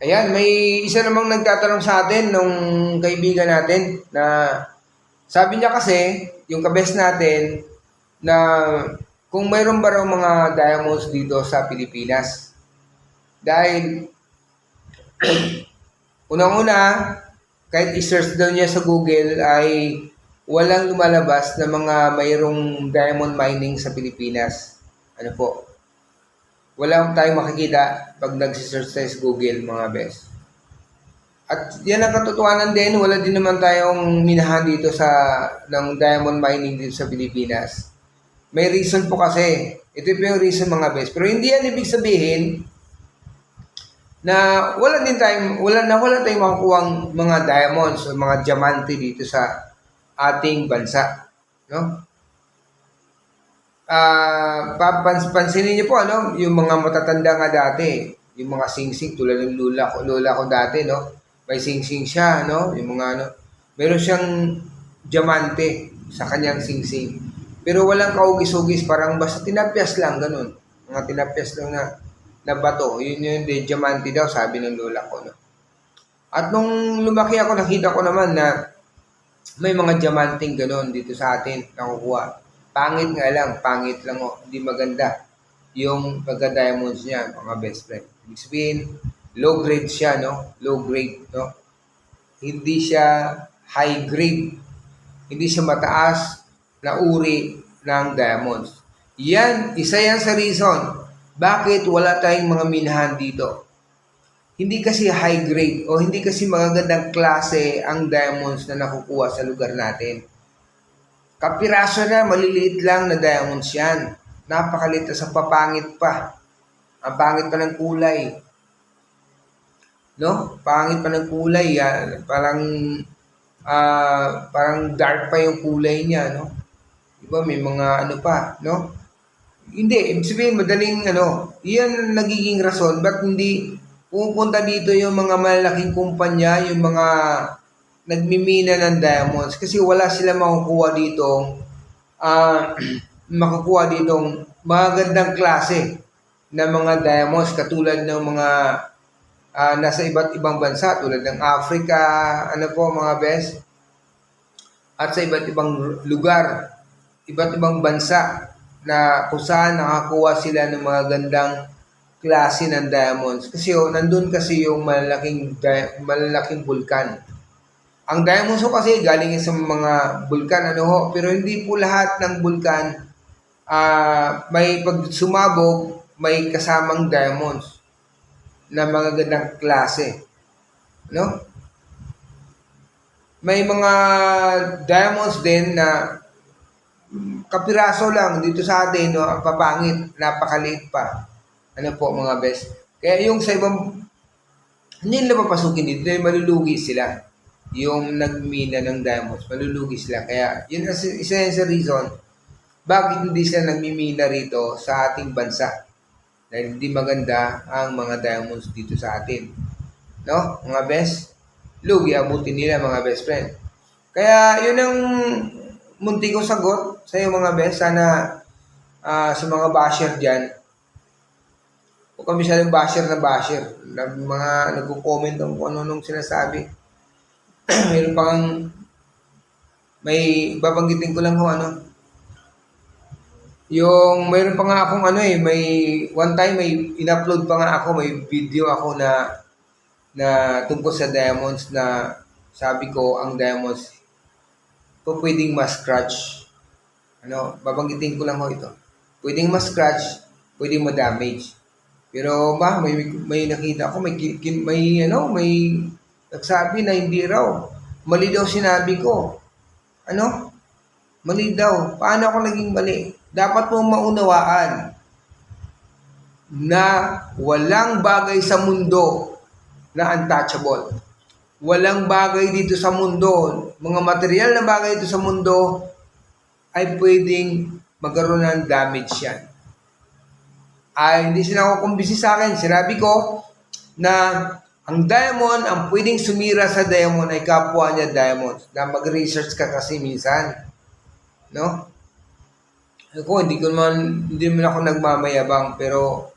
Ayan, may isa namang nagtatanong sa atin nung kaibigan natin na sabi niya kasi, yung kabes natin, na kung mayroon ba raw mga diamonds dito sa Pilipinas. Dahil, unang-una, kahit i-search daw niya sa Google ay walang lumalabas na mga mayroong diamond mining sa Pilipinas. Ano po? Wala tayong makikita pag nag-search tayo sa Google, mga best. At yan ang katotohanan din, wala din naman tayong minahan dito sa ng diamond mining dito sa Pilipinas. May reason po kasi. Ito po yung reason mga best. Pero hindi yan ibig sabihin na wala din tayong wala na wala tayong makukuhang mga diamonds o mga diamante dito sa ating bansa, no? Ah, papans pansinin niyo po ano, yung mga matatanda nga dati, yung mga singsing tulad ng lula ko, lola ko dati, no? May singsing siya, no? Yung mga ano, meron siyang diamante sa kanyang singsing. Pero walang kaugis-ugis, parang basta tinapyas lang ganun. Mga tinapyas lang na na bato, yun yung de diamante daw sabi ng lola ko, no? At nung lumaki ako, nakita ko naman na may mga diamanting ganun dito sa atin nakukuha. Pangit nga lang, pangit lang o, hindi maganda yung pagka-diamonds niya, mga best friend. Ibig sabihin, low grade siya, no? Low grade, no? Hindi siya high grade. Hindi siya mataas na uri ng diamonds. Yan, isa yan sa reason bakit wala tayong mga minahan dito. Hindi kasi high grade o hindi kasi magagandang klase ang diamonds na nakukuha sa lugar natin. Kapiraso na, maliliit lang na diamonds yan. Napakalit sa papangit pa. Ang pangit pa ng kulay. No? Pangit pa ng kulay. Yan. Parang, ah, parang dark pa yung kulay niya, no? Diba, may mga ano pa, no? Hindi, ibig sabihin, madaling ano, yan ang nagiging rason, ba't hindi pupunta dito yung mga malalaking kumpanya, yung mga nagmimina ng diamonds kasi wala sila makukuha dito ah makukuha ditong magandang klase na mga diamonds katulad ng mga ah, nasa iba't ibang bansa tulad ng Africa, ano po mga best at sa iba't ibang lugar, iba't ibang bansa na kung saan nakakuha sila ng mga gandang klase ng diamonds. Kasi oh, nandun kasi yung malalaking, malalaking bulkan. Ang diamonds ho kasi galing sa mga bulkan, ano ho, pero hindi po lahat ng bulkan ah may pag sumabog, may kasamang diamonds na mga gandang klase. No? May mga diamonds din na kapiraso lang dito sa atin, no, ang papangit, napakaliit pa. Ano po mga best? Kaya yung sa ibang, hindi nila papasukin dito, dahil malulugi sila. Yung nagmina ng diamonds, malulugi sila. Kaya yun ang isa yan sa reason, bakit hindi sila nagmimina rito sa ating bansa. Dahil hindi maganda ang mga diamonds dito sa atin. No, mga best? Lugi abutin nila mga best friend. Kaya yun ang munti kong sagot sa iyo mga best. Sana ah, sa mga basher dyan, Huwag kami masyadong basher na basher. Nag, mga nagko-comment ng kung ano nung sinasabi. Mayroon pang may babanggitin ko lang ho ano. Yung mayroon pa nga akong ano eh, may one time may in-upload pa nga ako, may video ako na na tungkol sa diamonds na sabi ko ang diamonds po pwedeng ma-scratch. Ano, babanggitin ko lang ho ito. Pwedeng ma-scratch, pwedeng ma-damage. Pero ba, may may nakita ko may may ano, may nagsabi na hindi raw. Mali daw sinabi ko. Ano? Mali daw. Paano ako naging mali? Dapat mong maunawaan na walang bagay sa mundo na untouchable. Walang bagay dito sa mundo, mga material na bagay dito sa mundo ay pwedeng magkaroon ng damage yan ay hindi sila ako kumbisi sa akin. Sinabi ko na ang diamond, ang pwedeng sumira sa diamond ay kapwa niya diamond. Na mag-research ka kasi minsan. No? Ako, hindi ko naman, hindi naman ako nagmamayabang, pero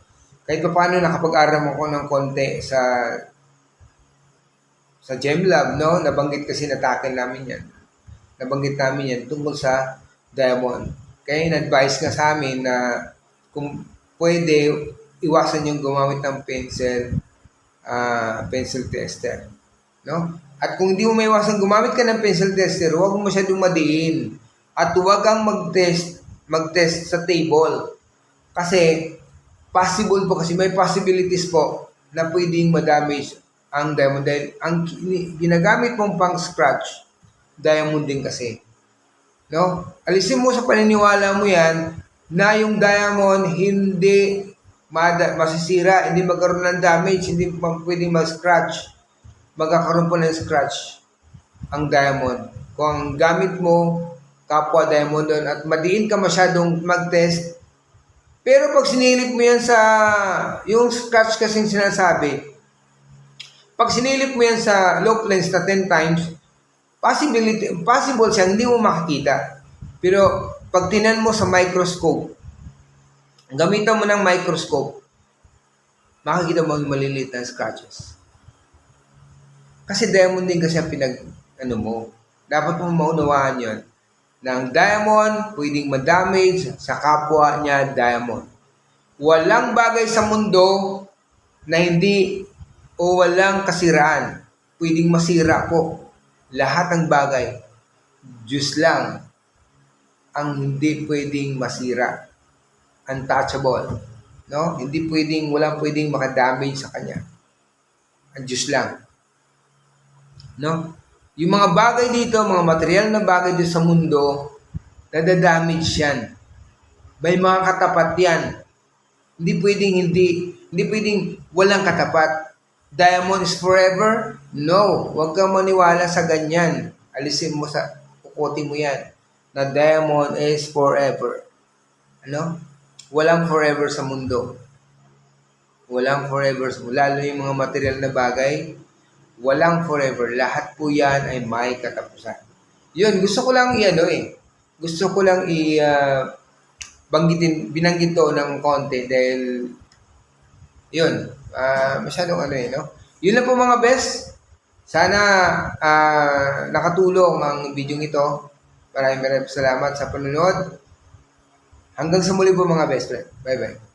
kahit pa paano nakapag-aral ako ng konti sa sa GemLab, no? Nabanggit kasi natakin namin yan. Nabanggit namin yan tungkol sa diamond. Kaya in-advise nga sa amin na kung pwede, iwasan yung gumamit ng pencil, ah, pencil tester. No? At kung hindi mo maiwasan gumamit ka ng pencil tester, huwag mo masyadong madiin. At huwag kang mag-test, mag-test sa table. Kasi, possible po, kasi may possibilities po na pwedeng ma-damage ang diamond. Dahil ang ginagamit mong pang scratch, diamond din kasi. No? Alisin mo sa paniniwala mo yan na yung diamond hindi masisira, hindi magkaroon ng damage, hindi pwedeng mag-scratch. Magkakaroon po ng scratch ang diamond. Kung ang gamit mo, kapwa diamond doon at madiin ka masyadong mag-test, pero pag sinilip mo yan sa, yung scratch kasing sinasabi, pag sinilip mo yan sa low lens na 10 times, possibility, possible siya, hindi mo makikita. Pero pag tinan mo sa microscope, gamitan mo ng microscope, makikita mo yung maliliit na scratches. Kasi diamond din kasi ang pinag, ano mo, dapat mo maunawaan yon na ang diamond pwedeng ma-damage sa kapwa niya diamond. Walang bagay sa mundo na hindi o walang kasiraan. Pwedeng masira po. Lahat ng bagay. Diyos lang ang hindi pwedeng masira. Untouchable. No? Hindi pwedeng, walang pwedeng makadamage sa kanya. Ang Diyos lang. No? Yung mga bagay dito, mga material na bagay dito sa mundo, nadadamage yan. May mga katapat yan. Hindi pwedeng hindi, hindi pwedeng walang katapat. Diamond is forever? No. Huwag kang maniwala sa ganyan. Alisin mo sa, kukutin mo yan. Na diamond is forever. Ano? Walang forever sa mundo. Walang forever. Lalo yung mga material na bagay, walang forever. Lahat po yan ay may katapusan. Yun, gusto ko lang i-ano eh. Gusto ko lang i- ah, banggitin, binanggit to ng konti dahil yun, ah, masyadong ano eh, no? Yun lang po mga best. Sana ah, nakatulong ang video ito. Maraming maraming salamat sa panunod. Hanggang sa muli po mga best friend. Bye-bye.